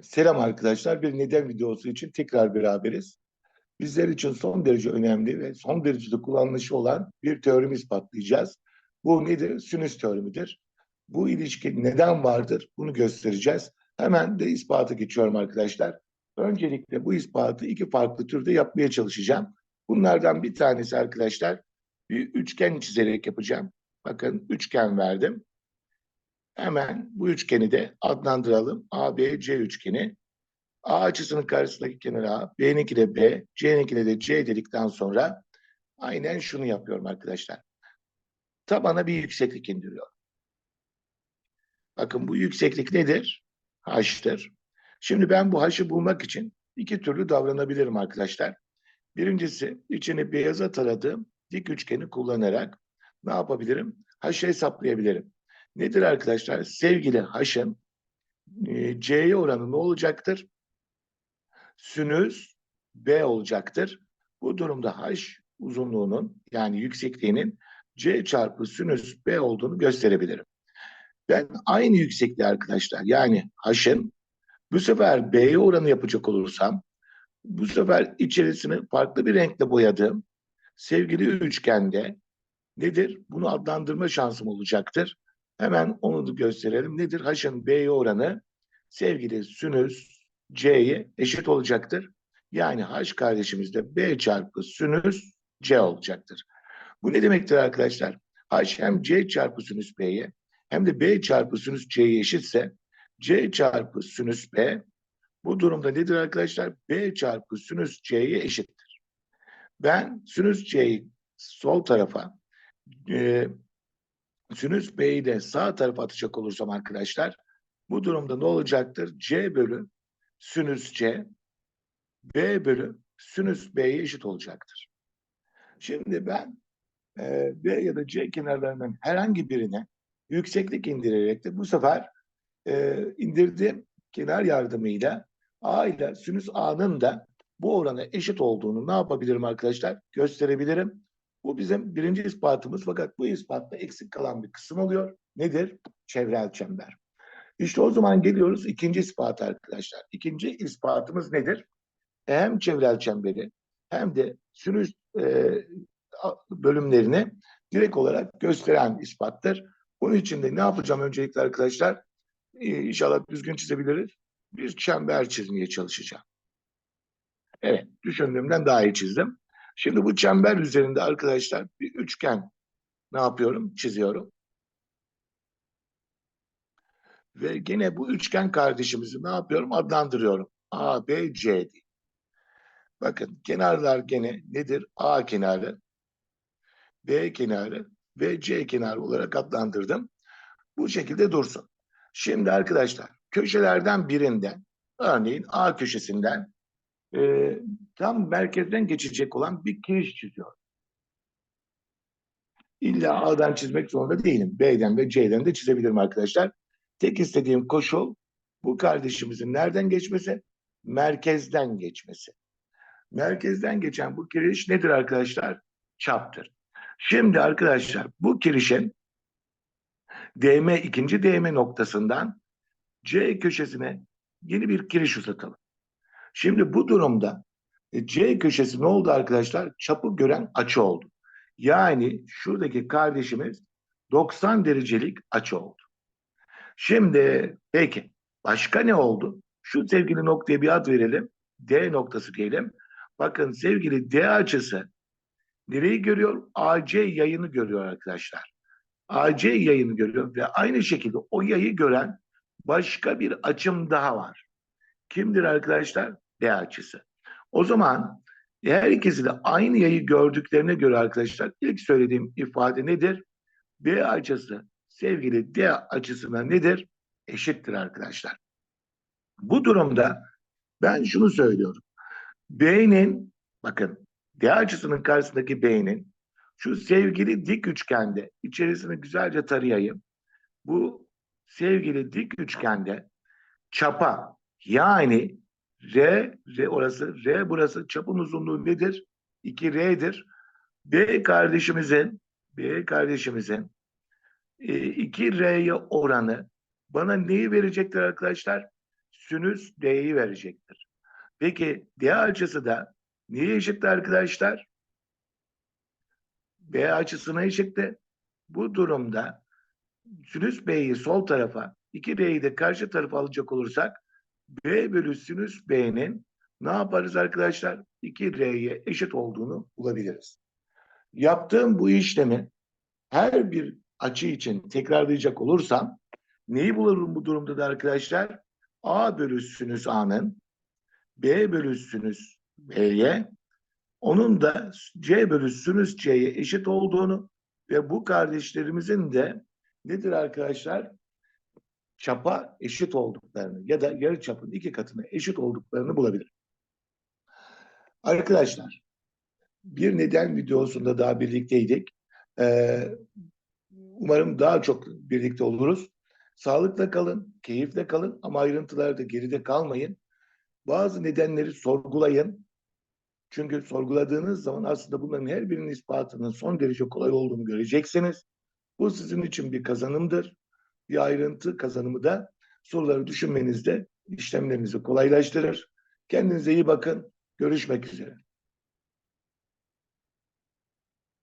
Selam arkadaşlar. Bir neden videosu için tekrar beraberiz. Bizler için son derece önemli ve son derece de kullanılışı olan bir teoremi ispatlayacağız. Bu nedir? Sinüs teoremidir. Bu ilişki neden vardır? Bunu göstereceğiz. Hemen de ispatı geçiyorum arkadaşlar. Öncelikle bu ispatı iki farklı türde yapmaya çalışacağım. Bunlardan bir tanesi arkadaşlar bir üçgen çizerek yapacağım. Bakın üçgen verdim. Hemen bu üçgeni de adlandıralım. ABC üçgeni. A açısının karşısındaki kenar A, B'ninki de B, C'ninki de C dedikten sonra aynen şunu yapıyorum arkadaşlar. Tabana bir yükseklik indiriyorum. Bakın bu yükseklik nedir? H'tır. Şimdi ben bu H'ı bulmak için iki türlü davranabilirim arkadaşlar. Birincisi içini beyaza taradığım dik üçgeni kullanarak ne yapabilirim? H'ı hesaplayabilirim. Nedir arkadaşlar? Sevgili H'ın e, C'ye oranı ne olacaktır? Sinüs B olacaktır. Bu durumda H uzunluğunun yani yüksekliğinin C çarpı sinüs B olduğunu gösterebilirim. Ben aynı yüksekliği arkadaşlar yani H'ın bu sefer B'ye oranı yapacak olursam bu sefer içerisini farklı bir renkle boyadığım sevgili üçgende nedir? Bunu adlandırma şansım olacaktır. Hemen onu da gösterelim. Nedir? H'ın B'ye oranı sevgili sinüs C'ye eşit olacaktır. Yani H kardeşimiz de B çarpı sinüs C olacaktır. Bu ne demektir arkadaşlar? H hem C çarpı sinüs B'ye hem de B çarpı sinüs C'ye eşitse C çarpı sinüs B bu durumda nedir arkadaşlar? B çarpı sinüs C'ye eşittir. Ben sinüs C'yi sol tarafa e, sinüs B'yi de sağ tarafa atacak olursam arkadaşlar bu durumda ne olacaktır? C bölü sinüs C B bölü sinüs B'ye eşit olacaktır. Şimdi ben e, B ya da C kenarlarından herhangi birine yükseklik indirerek de bu sefer e, indirdiğim kenar yardımıyla A ile sinüs A'nın da bu orana eşit olduğunu ne yapabilirim arkadaşlar? Gösterebilirim. Bu bizim birinci ispatımız fakat bu ispatta eksik kalan bir kısım oluyor. Nedir? Çevrel çember. İşte o zaman geliyoruz ikinci ispata arkadaşlar. İkinci ispatımız nedir? Hem çevrel çemberi hem de sinüs e, bölümlerini direkt olarak gösteren ispattır. Bunun için de ne yapacağım öncelikle arkadaşlar? İnşallah düzgün çizebiliriz. Bir çember çizmeye çalışacağım. Evet, düşündüğümden daha iyi çizdim. Şimdi bu çember üzerinde arkadaşlar bir üçgen ne yapıyorum? Çiziyorum. Ve gene bu üçgen kardeşimizi ne yapıyorum? Adlandırıyorum. A, B, C diye. Bakın kenarlar gene nedir? A kenarı, B kenarı ve C kenarı olarak adlandırdım. Bu şekilde dursun. Şimdi arkadaşlar köşelerden birinden örneğin A köşesinden e, tam merkezden geçecek olan bir kiriş çiziyor. İlla A'dan çizmek zorunda değilim. B'den ve C'den de çizebilirim arkadaşlar. Tek istediğim koşul bu kardeşimizin nereden geçmesi? Merkezden geçmesi. Merkezden geçen bu kiriş nedir arkadaşlar? Çaptır. Şimdi arkadaşlar bu kirişin DM ikinci DM noktasından C köşesine yeni bir kiriş uzatalım. Şimdi bu durumda e, C köşesi ne oldu arkadaşlar? Çapı gören açı oldu. Yani şuradaki kardeşimiz 90 derecelik açı oldu. Şimdi peki başka ne oldu? Şu sevgili noktaya bir ad verelim. D noktası diyelim. Bakın sevgili D açısı nereyi görüyor? AC yayını görüyor arkadaşlar. AC yayını görüyor ve aynı şekilde o yayı gören başka bir açım daha var. Kimdir arkadaşlar? D açısı. O zaman her ikisi de aynı yayı gördüklerine göre arkadaşlar ilk söylediğim ifade nedir? B açısı sevgili D açısına nedir? Eşittir arkadaşlar. Bu durumda ben şunu söylüyorum. B'nin bakın D açısının karşısındaki B'nin şu sevgili dik üçgende içerisini güzelce tarayayım. Bu sevgili dik üçgende çapa yani R, R orası, R burası çapın uzunluğu nedir? 2R'dir. B kardeşimizin B kardeşimizin 2R'ye oranı bana neyi verecektir arkadaşlar? sinüs D'yi verecektir. Peki D açısı da neye eşitti arkadaşlar? B açısına eşitti. Bu durumda sinüs B'yi sol tarafa, 2D'yi de karşı tarafa alacak olursak B bölü sinüs B'nin ne yaparız arkadaşlar? 2R'ye eşit olduğunu bulabiliriz. Yaptığım bu işlemi her bir açı için tekrarlayacak olursam neyi bulurum bu durumda da arkadaşlar? A bölü sinüs A'nın B bölü sinüs B'ye onun da C bölü sinüs C'ye eşit olduğunu ve bu kardeşlerimizin de nedir arkadaşlar? Çapa eşit olduklarını ya da yarı çapın iki katına eşit olduklarını bulabilirim. Arkadaşlar bir neden videosunda daha birlikteydik. Ee, umarım daha çok birlikte oluruz. Sağlıkla kalın, keyifle kalın ama ayrıntılarda geride kalmayın. Bazı nedenleri sorgulayın. Çünkü sorguladığınız zaman aslında bunların her birinin ispatının son derece kolay olduğunu göreceksiniz. Bu sizin için bir kazanımdır. Bir ayrıntı kazanımı da soruları düşünmenizde işlemlerinizi kolaylaştırır. Kendinize iyi bakın. Görüşmek üzere.